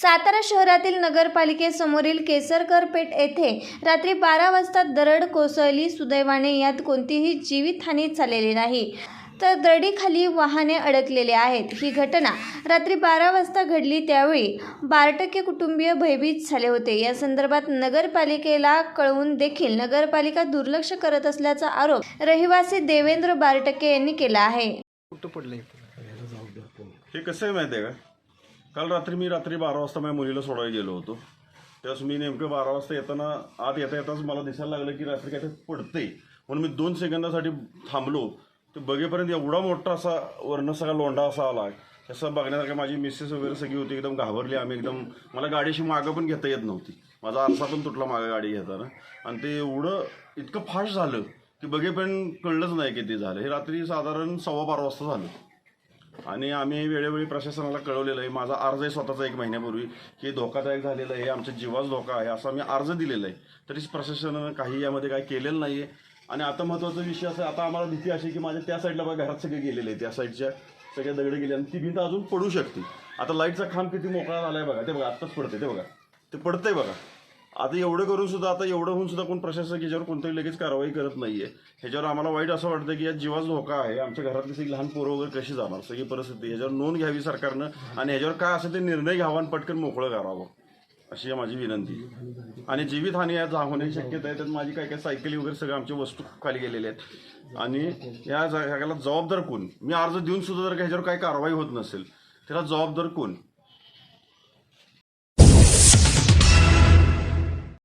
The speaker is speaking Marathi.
सातारा शहरातील नगरपालिकेसमोरील केसरकर पेठ येथे रात्री बारा वाजता दरड कोसळली. सुदैवाने यात कोणतीही जीवितहानी झालेली नाही. तर दरडीखाली वाहने अडकलेले आहेत. ही घटना रात्री बारा वाजता घडली. त्यावेळी बारटके कुटुंबीय भयभीत झाले होते. या संदर्भात नगरपालिकेला कळवून देखील नगरपालिका दुर्लक्ष करत असल्याचा आरोप रहिवासी देवेंद्र बारटके यांनी केला आहे. हे कसं आहे माहिती आहे का? काल रात्री मी रात्री बारा वाजता माझ्या मुलीला सोडायला गेलो होतो. त्यावेळेस मी नेमकं बारा वाजता येताना आत येता येताच मला दिसायला लागलं की रात्री काय पडते म्हणून मी दोन सेकंदासाठी थांबलो. तर बघेपर्यंत एवढा मोठा असा वर्ण सगळा लोंढा असा आला. तसं बघण्यासारखं माझी मिसेस वगैरे सगळी होती एकदम घाबरली. आम्ही एकदम मला गाडीशी मागं पण घेता येत नव्हती. माझा आरसा पण तुटला मागं गाडी घेताना. आणि ते एवढं इतकं फास्ट झालं की बघेपर्यंत कळलंच नाही किती झालं. हे रात्री साधारण सव्वा बारा वाजता झालं. आणि आम्ही वेळोवेळी प्रशासनाला कळवलेलं आहे माझा अर्ज आहे स्वतःचा एक महिन्यापूर्वी की धोकादायक झालेला आहे आमच्या जीवाच धोका आहे असा मी अर्ज दिलेला आहे. तरी प्रशासनानं काही यामध्ये काय केलेलं नाही आहे आणि आता महत्त्वाचा विषय असा आता आम्हाला भीती अशी की माझ्या त्या साईडला बघा घरात सगळे गेलेले आहे त्या साईडच्या सगळ्या दगडे गेले आणि ती भिंत अजून पडू शकते. आता लाईटचा खांब किती मोकळा झाला आहे बघा ते बघा आत्ताच पडते ते बघा. ते पडतंय बघा. आता एवढं करून सुद्धा आता एवढं होऊन सुद्धा कोण प्रशासक याच्यावर कोणतंही लगेच कारवाई करत नाहीये. ह्याच्यावर आम्हाला वाईट असं वाटतं की या जीवाच धोका आहे. आमच्या घरातली सगळी लहान पोरं वगैरे कशी जाणार? सगळी परिस्थिती ह्याच्यावर नोंद घ्यावी सरकारनं आणि ह्याच्यावर काय असेल ते निर्णय घ्यावा आणि पटकन मोकळं करावं. अशी आहे माझी विनंती. आणि जीवितहानी या जा होण्याची शक्यता आहे. त्यात माझी काय काय सायकली वगैरे सगळ्या आमच्या वस्तू खाली गेलेल्या आहेत. आणि या सगळ्याला जबाबदार कोण? मी अर्ज देऊन सुद्धा जर ह्याच्यावर काही कारवाई होत नसेल त्याला जबाबदार कोण?